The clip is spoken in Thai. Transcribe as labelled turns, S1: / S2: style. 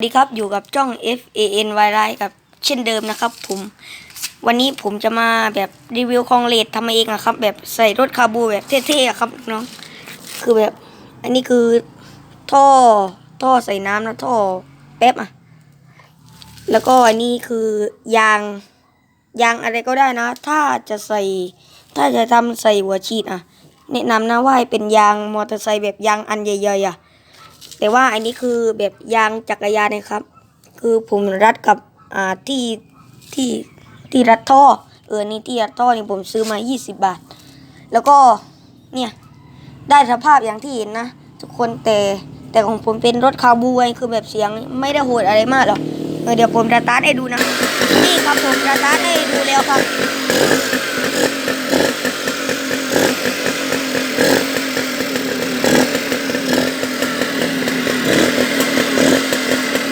S1: สวัสดีครับอยู่กับจ้อง F A N Y ไรกับเช่นเดิมนะครับ ผม วันนี้ผมจะมาแบบรีวิวคองเลดทำเองอะครับ แบบใส่รถคาบูแบบเท่ๆอะครับน้องคือแบบ อันนี้คือท่อท่อใส่น้ำนะท่อแป๊บอะแล้วก็อันนี้คือยางยางอะไรก็ได้นะ ถ้าจะใส่ ถ้าจะทำใส่หัวฉีดอะแนะนำนะว่าให้เป็นยางมอเตอร์ไซค์แบบยางอันใหญ่ๆอะ แต่ว่าอันนี้คือแบบยางจักรยานนะครับ คือผมรัดกับอ่าที่ที่ที่รัดท่อเออนี่ที่รัดท่อนี่ผมซื้อมา 20 บาท แล้วก็เนี่ยได้สภาพอย่างที่เห็นนะทุกคนแต่แต่ของผมเป็นรถคาร์บูไงคือแบบเสียงไม่ได้โหดอะไรมากหรอกเออเดี๋ยวผมจะตาร์ทให้ดูนะ นี่ครับผมจะตาร์ทให้ดูแล้วครับ